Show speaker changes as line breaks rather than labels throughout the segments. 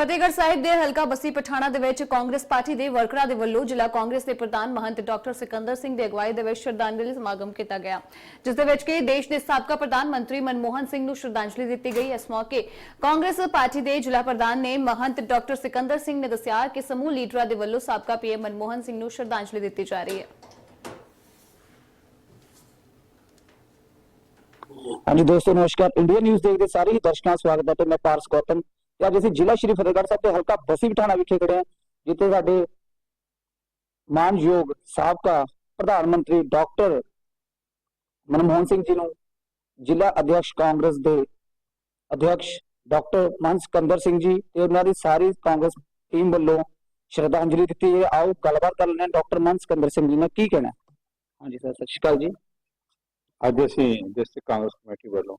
ਫਤਿਹਗੜ੍ਹ ਸਾਹਿਬ ਦੇ ਹਲਕਾ ਬਸੀ ਪਠਾਣਾ ਦੇ ਵਿੱਚ ਕਾਂਗਰਸ ਪਾਰਟੀ ਦੇ ਵਰਕਰਾਂ ਦੇ ਵੱਲੋਂ ਜ਼ਿਲ੍ਹਾ ਕਾਂਗਰਸ ਦੇ ਪ੍ਰਧਾਨ ਮਹੰਤ ਡਾਕਟਰ ਸਿਕੰਦਰ ਸਿੰਘ ਦੇ ਅਗਵਾਈ ਦੇ ਵਿੱਚ ਸ਼ਰਧਾਂਜਲੀ ਸਮਾਗਮ ਕੀਤਾ ਗਿਆ, ਜਿਸ ਦੇ ਵਿੱਚ ਕਿ ਦੇਸ਼ ਦੇ ਸਾਬਕਾ ਪ੍ਰਧਾਨ ਮੰਤਰੀ ਮਨਮੋਹਨ ਸਿੰਘ ਨੂੰ ਸ਼ਰਧਾਂਜਲੀ ਦਿੱਤੀ ਗਈ। ਇਸ ਮੌਕੇ ਕਾਂਗਰਸ ਪਾਰਟੀ ਦੇ ਜ਼ਿਲ੍ਹਾ ਪ੍ਰਧਾਨ ਨੇ ਮਹੰਤ ਡਾਕਟਰ ਸਿਕੰਦਰ ਸਿੰਘ ਨੇ ਦੱਸਿਆ ਕਿ ਸਮੂਹ ਲੀਡਰਾਂ ਦੇ ਵੱਲੋਂ ਸਾਬਕਾ ਪੀਐਮ ਮਨਮੋਹਨ ਸਿੰਘ ਨੂੰ ਸ਼ਰਧਾਂਜਲੀ ਦਿੱਤੀ ਜਾ ਰਹੀ ਹੈ।
ਹਾਂਜੀ ਦੋਸਤੋ, ਨਮਸਕਾਰ। ਇੰਡੀਆ ਨਿਊਜ਼ ਦੇਖਦੇ ਸਾਰੇ ਦਰਸ਼ਕਾਂ ਦਾ ਸਵਾਗਤ ਹੈ ਤੇ ਮੈਂ ਪਾਰਸ ਗੌਤਮ। ਤੇ ਅੱਜ ਅਸੀਂ ਜ਼ਿਲ੍ਹਾ ਸ਼੍ਰੀ ਫਤਿਹਗੜ੍ਹ ਸਾਹਿਬ ਦੇ ਹਲਕਾ ਬਸੀ ਪਠਾਣਾ ਵਿਖੇ ਖੜੇ ਹਾਂ, ਜਿੱਥੇ ਸਾਡੇ ਮਾਨਯੋਗ ਸਾਬਕਾ ਪ੍ਰਧਾਨ ਮੰਤਰੀ ਡਾਕਟਰ ਮਨਮੋਹਨ ਸਿੰਘ ਜੀ ਨੂੰ ਜ਼ਿਲ੍ਹਾ ਅਧਿਕਸ਼ ਕਾਂਗਰਸ ਦੇ ਅਧਿਕਸ਼ ਡਾਕਟਰ ਮਨ ਸਿਕੰਦਰ ਸਿੰਘ ਜੀ ਤੇ ਉਹਨਾਂ ਦੀ ਸਾਰੀ ਕਾਂਗਰਸ ਟੀਮ ਵੱਲੋਂ ਸ਼ਰਧਾਂਜਲੀ ਦਿੱਤੀ ਹੈ। ਆਓ ਗੱਲਬਾਤ ਕਰ ਲੈਂਦੇ ਡਾਕਟਰ ਮਨ ਸਿਕੰਦਰ ਸਿੰਘ ਜੀ ਨੇ ਕੀ ਕਹਿਣਾ ਹਾਂਜੀ ਸਰ, ਸਤਿ ਸ਼੍ਰੀ ਅਕਾਲ ਜੀ।
ਅੱਜ ਅਸੀਂ ਡਿਸਟ੍ਰਿਕਟ ਕਾਂਗਰਸ ਕਮੇਟੀ ਵੱਲੋਂ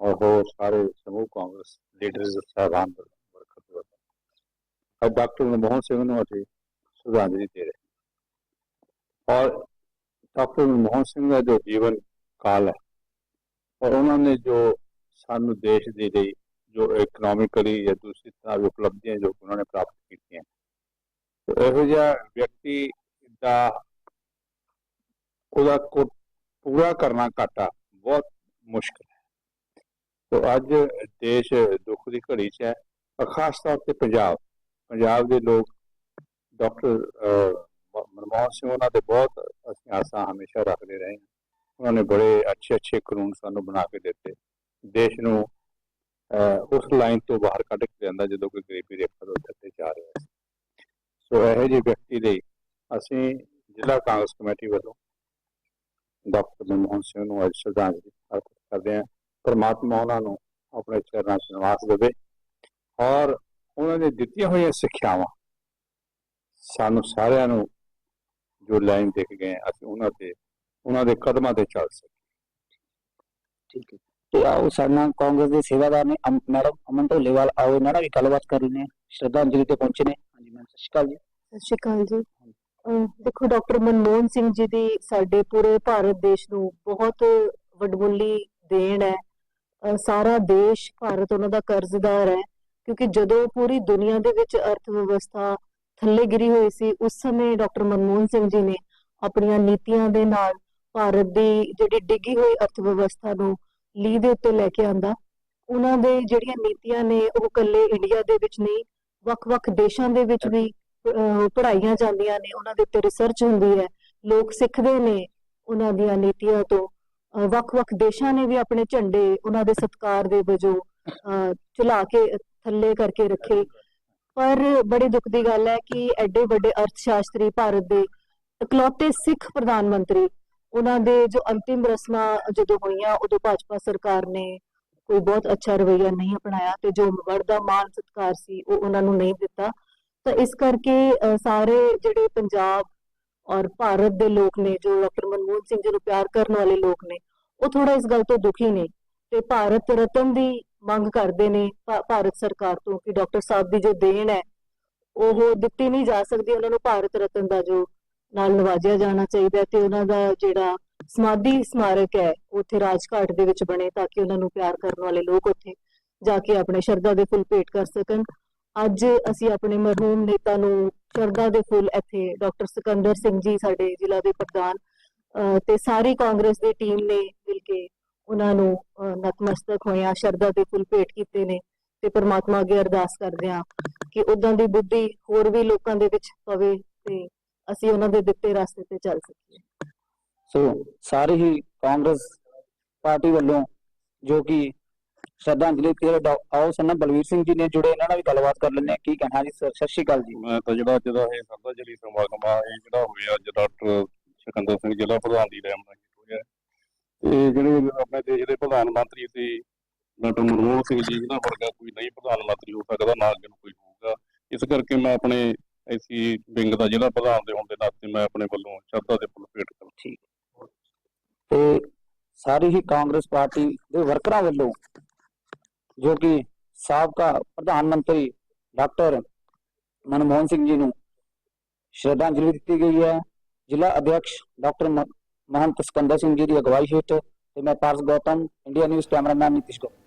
ਔਰ ਹੋਰ ਸਾਰੇ ਸਮੂਹ ਕਾਂਗਰਸ ਲੀਡਰਸ ਸਾਹਿਬਾਨ ਵੱਲੋਂ ਵਰਕਰ ਵੱਲੋਂ ਅੱਜ ਡਾਕਟਰ ਮਨਮੋਹਨ ਸਿੰਘ ਨੂੰ ਅਸੀਂ ਸ਼ਰਧਾਂਜਲੀ ਦੇ ਰਹੇ ਔਰ ਡਾਕਟਰ ਮਨਮੋਹਨ ਸਿੰਘ ਦਾ ਜੋ ਜੀਵਨ ਕਾਲ ਹੈ, ਔਰ ਉਹਨਾਂ ਨੇ ਜੋ ਸਾਨੂੰ ਦੇਸ਼ ਦੇ ਲਈ ਜੋ ਇਕਨੋਮਿਕਲੀ ਜਾਂ ਦੂਸਰੀ ਤਰ੍ਹਾਂ ਦੀ ਉਪਲਬਧੀਆਂ ਜੋ ਉਹਨਾਂ ਨੇ ਪ੍ਰਾਪਤ ਕੀਤੀਆਂ, ਤੇ ਇਹੋ ਜਿਹਾ ਵਿਅਕਤੀ ਦਾ ਉਹਦਾ ਕੋ, ਪੂਰਾ ਕਰਨਾ ਘਾਟਾ ਬਹੁਤ ਮੁਸ਼ਕਲ ਸੋ ਅੱਜ ਦੇਸ਼ ਦੁੱਖ ਦੀ ਘੜੀ 'ਚ ਹੈ, ਪਰ ਖਾਸ ਤੌਰ ਤੇ ਪੰਜਾਬ। ਪੰਜਾਬ ਦੇ ਲੋਕ ਡਾਕਟਰ ਮਨਮੋਹਨ ਸਿੰਘ ਉਹਨਾਂ ਦੇ ਬਹੁਤ ਅਸੀਂ ਆਸਾਂ ਹਮੇਸ਼ਾ ਰੱਖਦੇ ਰਹੇ ਹਾਂ ਉਹਨਾਂ ਨੇ ਬੜੇ ਅੱਛੇ ਅੱਛੇ ਕਾਨੂੰਨ ਸਾਨੂੰ ਬਣਾ ਕੇ ਦਿੱਤੇ। ਦੇਸ਼ ਨੂੰ ਉਸ ਲਾਈਨ ਤੋਂ ਬਾਹਰ ਕੱਢ ਕੇ ਲਿਆਂਦਾ ਜਦੋਂ ਕੋਈ ਗਰੀਬੀ ਰੇਖਾ ਤੋਂ ਥੱਲੇ ਜਾ ਰਿਹਾ ਸੀ। ਸੋ ਇਹੋ ਜਿਹੇ ਵਿਅਕਤੀ ਲਈ ਅਸੀਂ ਜ਼ਿਲ੍ਹਾ ਕਾਂਗਰਸ ਕਮੇਟੀ ਵੱਲੋਂ ਡਾਕਟਰ ਮਨਮੋਹਨ ਸਿੰਘ ਨੂੰ ਅੱਜ ਸ਼ਰਧਾਂਜਲੀ ਅਰਪਿਤ ਕਰਦੇ ਹਾਂ। ਪਰਮਾਤਮਾ ਉਹਨਾਂ ਨੂੰ ਆਪਣੇ ਚਰਨਾਂ 'ਚ ਨਿਵਾਸ ਦੇਵੇ ਔਰ ਉਹਨਾਂ ਨੇ ਦਿੱਤੀਆਂ ਹੋਈਆਂ ਸਿੱਖਿਆਵਾਂ ਸਾਨੂੰ ਸਾਰਿਆਂ ਨੂੰ ਜੋ ਲਾਈਨ ਦੇ ਕੇ ਗਏ ਅਸੀਂ ਉਹਨਾਂ ਤੇ ਉਹਨਾਂ ਦੇ ਕਦਮਾਂ ਤੇ ਚੱਲ ਸਕੀਏ।
ਠੀਕ ਹੈ। ਤੇ ਆਓ ਸਾਡੇ ਕਾਂਗਰਸ ਦੇ ਸੇਵਾਦਾਰ ਨੇ ਮੈਡਮ ਅਮਨ ਢੋਲੇਵਾਲ ਆਓ ਇਹਨਾਂ ਨਾਲ ਵੀ ਗੱਲਬਾਤ ਕਰ ਹਾਂ। ਸ਼ਰਧਾਂਜਲੀ ਤੇ ਪਹੁੰਚੇ ਨੇ। ਹਾਂਜੀ ਮੈਮ ਸਤਿ ਸ਼੍ਰੀ ਅਕਾਲ ਜੀ।
ਸਤਿ ਸ਼੍ਰੀ ਅਕਾਲ ਜੀ। ਦੇਖੋ ਡਾਕਟਰ ਮਨਮੋਹਨ ਸਿੰਘ ਜੀ ਦੀ ਸਾਡੇ ਪੂਰੇ ਭਾਰਤ ਦੇਸ਼ ਨੂੰ ਬਹੁਤ ਵੱਡਮੁੱਲੀ ਦੇਣ ਹੈ। ਸਾਰਾ ਦੇਸ਼ ਭਾਰਤ ਉਹਨਾਂ ਦਾ ਕਰਜ਼ਦਾਰ ਹੈ, ਕਿਉਂਕਿ ਜਦੋਂ ਪੂਰੀ ਦੁਨੀਆ ਦੇ ਵਿੱਚ ਅਰਥ ਵਿਵਸਥਾ ਥੱਲੇ ਗਿਰੀ ਹੋਈ ਸੀ, ਉਸ ਸਮੇਂ ਡਾਕਟਰ ਮਨਮੋਹਨ ਸਿੰਘ ਜੀ ਨੇ ਆਪਣੀਆਂ ਨੀਤੀਆਂ ਦੇ ਨਾਲ ਭਾਰਤ ਦੀ ਜਿਹੜੀ ਡਿੱਗੀ ਹੋਈ ਅਰਥ ਵਿਵਸਥਾ ਨੂੰ ਲੀਹ ਦੇ ਉੱਤੇ ਲੈ ਕੇ ਆਂਦਾ। ਉਹਨਾਂ ਦੇ ਜਿਹੜੀਆਂ ਨੀਤੀਆਂ ਨੇ, ਉਹ ਕੱਲੇ ਇੰਡੀਆ ਦੇ ਵਿੱਚ ਨਹੀਂ, ਵੱਖ-ਵੱਖ ਦੇਸ਼ਾਂ ਦੇ ਵਿੱਚ ਵੀ, ਅਹ ਪੜ੍ਹਾਈਆਂ ਜਾਂਦੀਆਂ ਨੇ, ਉਹਨਾਂ ਦੇ ਉੱਤੇ ਰਿਸਰਚ ਹੁੰਦੀ ਹੈ। ਲੋਕ ਸਿੱਖਦੇ ਨੇ ਉਹਨਾਂ ਦੀਆਂ ਨੀਤੀਆਂ ਤੋਂ। ਵੱਖ-ਵੱਖ ਦੇਸ਼ਾਂ ਨੇ ਵੀ ਆਪਣੇ ਝੰਡੇ ਉਹਨਾਂ ਦੇ ਸਤਿਕਾਰ ਦੇ ਵਜੋਂ, ਅਹ ਕੇ, ਥੱਲੇ ਕਰਕੇ ਰੱਖੇ। ਪਰ ਬੜੀ ਦੁੱਖ ਦੀ ਗੱਲ ਹੈ ਕਿ ਐਡੇ ਵੱਡੇ ਅਰਥ ਭਾਰਤ ਦੇ ਇਕਲੌਤੇ ਸਿੱਖ ਪ੍ਰਧਾਨ ਮੰਤਰੀ, ਉਹਨਾਂ ਦੇ ਜੋ ਅੰਤਿਮ ਰਸਮਾਂ ਜਦੋਂ ਹੋਈਆਂ, ਉਦੋਂ ਭਾਜਪਾ ਸਰਕਾਰ ਨੇ ਕੋਈ ਬਹੁਤ ਅੱਛਾ ਰਵੱਈਆ ਨਹੀਂ ਅਪਣਾਇਆ ਤੇ ਜੋ ਵਰਦਾ ਮਾਨ ਸਤਿਕਾਰ ਸੀ, ਉਹ ਉਹਨਾਂ ਨੂੰ ਨਹੀਂ ਦਿੱਤਾ। ਤਾਂ ਇਸ ਕਰਕੇ ਸਾਰੇ ਜਿਹੜੇ ਪੰਜਾਬ ਔਰ ਭਾਰਤ ਦੇ ਲੋਕ ਨੇ, ਜੋ ਡਾਕਟਰ ਮਨਮੋਹਨ ਸਿੰਘ ਜੀ ਨੂੰ ਪਿਆਰ ਕਰਨ ਵਾਲੇ ਲੋਕ ਨੇ, ਉਹ ਥੋੜਾ ਇਸ ਗੱਲ ਤੋਂ ਦੁਖੀ ਨੇ ਤੇ ਭਾਰਤ ਰਤਨ ਦੀ ਮੰਗ ਕਰਦੇ ਨੇ ਭਾਰਤ ਸਰਕਾਰ ਤੋਂ ਕਿ ਡਾਕਟਰ ਸਾਹਿਬ ਦੀ ਜੋ ਦੇਣ ਹੈ, ਉਹ ਦਿੱਤੀ ਨਹੀਂ ਜਾ ਸਕਦੀ, ਉਹਨਾਂ ਨੂੰ ਭਾਰਤ ਰਤਨ ਦਾ ਜੋ ਨਾਲ ਨਵਾਜਿਆ ਜਾਣਾ ਚਾਹੀਦਾ ਤੇ ਉਹਨਾਂ ਦਾ ਜਿਹੜਾ ਸਮਾਧੀ ਸਮਾਰਕ ਹੈ, ਉਹ ਉੱਥੇ ਰਾਜਘਾਟ ਦੇ ਵਿੱਚ ਬਣੇ ਤਾਂ ਕਿ ਉਹਨਾਂ ਨੂੰ ਪਿਆਰ ਕਰਨ ਵਾਲੇ ਲੋਕ ਉੱਥੇ ਜਾ ਕੇ ਆਪਣੇ ਸ਼ਰਧਾ ਦੇ ਫੁੱਲ ਭੇਟ ਕਰ ਸਕਣ। ਅੱਜ ਅਸੀਂ ਆਪਣੇ ਮਰਹੂਮ ਨੇਤਾ ਨੂੰ ਸ਼ਰਧਾ ਦੇ ਫੁੱਲ ਇੱਥੇ, ਡਾਕਟਰ ਸਿਕੰਦਰ ਸਿੰਘ ਜੀ ਸਾਡੇ ਜ਼ਿਲ੍ਹਾ ਦੇ ਪ੍ਰਧਾਨ ਤੇ ਸਾਰੀ ਕਾਂਗਰਸ ਦੀ ਟੀਮ ਨੇ ਮਿਲ ਕੇ ਉਹਨਾਂ ਨੂੰ ਨਤਮਸਤਕ ਹੋਇਆ ਸ਼ਰਧਾ ਦੇ ਫੁੱਲ ਭੇਟ ਕੀਤੇ ਨੇ ਤੇ ਪ੍ਰਮਾਤਮਾ ਅੱਗੇ ਅਰਦਾਸ ਕਰਦੇ ਹਾਂ ਕਿ ਉਦਾਂ ਦੀ ਬੁੱਧੀ ਹੋਰ ਵੀ ਲੋਕਾਂ ਦੇ ਵਿੱਚ ਪਵੇ ਤੇ ਅਸੀਂ ਉਹਨਾਂ ਦੇ ਦਿੱਤੇ ਰਸਤੇ ਤੇ ਚੱਲ ਸਕੀਏ।
ਸੋ, ਸਾਰੇ ਹੀ ਕਾਂਗਰਸ ਪਾਰਟੀ ਵੱਲੋਂ ਜੋ ਕਿ ਸ਼ਰਧਾਂਜਲੀ ਤੇ ਆਓ ਸਨਾ ਬਲਵੀਰ ਸਿੰਘ ਜੀ ਨੇ ਜੁੜੇ ਇਹਨਾਂ ਨਾਲ ਵੀ ਗੱਲਬਾਤ ਕਰ ਲੈਂਦੇ ਹਾਂ। ਕੀ ਕਹਿਣਾ ਜੀ? ਸਰ ਸਤਿ ਸ਼੍ਰੀ ਅਕਾਲ ਜੀ।
ਮੈਂ ਤਾਂ ਜਿਹੜਾ ਜਿਹਦਾ ਇਹ ਸ਼ਰਧਾਂਜਲੀ ਸਮਾਗਮ ਆ ਇਹ ਜਿਹੜਾ ਹੋਇਆ ਅੱਜ ਡਾਕਟਰ ਸਿਕੰਦਰ ਸਿੰਘ ਜ਼ਿਲ੍ਹਾ ਪ੍ਰਧਾਨ ਦੀ ਰਹਿਮਤ ਹੋਇਆ। ਤੇ ਜਿਹੜੇ ਆਪਣੇ ਦੇਸ਼ ਦੇ ਪ੍ਰਧਾਨ ਮੰਤਰੀ ਸੀ ਡਾਕਟਰ ਮਨਮੋਹਨ ਸਿੰਘ ਜੀ ਦਾ ਵਰਗਾ ਕੋਈ ਨਹੀਂ ਪ੍ਰਧਾਨ ਮੰਤਰੀ ਹੋ ਸਕਦਾ ਨਾ ਅੱਗੇ ਨੂੰ ਕੋਈ ਹੋਊਗਾ। ਇਸ ਕਰਕੇ ਮੈਂ ਆਪਣੇ ਐਸੀ ਵਿੰਗ ਦਾ ਜ਼ਿਲ੍ਹਾ ਪ੍ਰਧਾਨ ਦੇ ਹੋਣ ਦੇ ਨਾਤੇ ਮੈਂ ਆਪਣੇ ਵੱਲੋਂ ਸ਼ਰਧਾ ਦੇ ਫੁੱਲ ਭੇਟ ਕਰਦਾ
ਤੇ ਸਾਰੀ ਹੀ ਕਾਂਗਰਸ ਪਾਰਟੀ ਦੇ ਵਰਕਰਾਂ ਵੱਲੋਂ ਜੋ ਕਿ ਸਾਬਕਾ ਪ੍ਰਧਾਨ ਮੰਤਰੀ ਡਾਕਟਰ ਮਨਮੋਹਨ ਸਿੰਘ ਜੀ ਨੂੰ ਸ਼ਰਧਾਂਜਲੀ ਦਿੱਤੀ ਗਈ ਹੈ ਜ਼ਿਲ੍ਹਾ ਅਧਿਕਸ਼ ਡਾਕਟਰ ਮ- ਮਹੰਤ ਸਿਕੰਦਰ ਸਿੰਘ ਜੀ ਦੀ ਅਗਵਾਈ ਹੇਠ ਤੇ ਮੈਂ Paras Gautam India news cameraman Nitish Gautam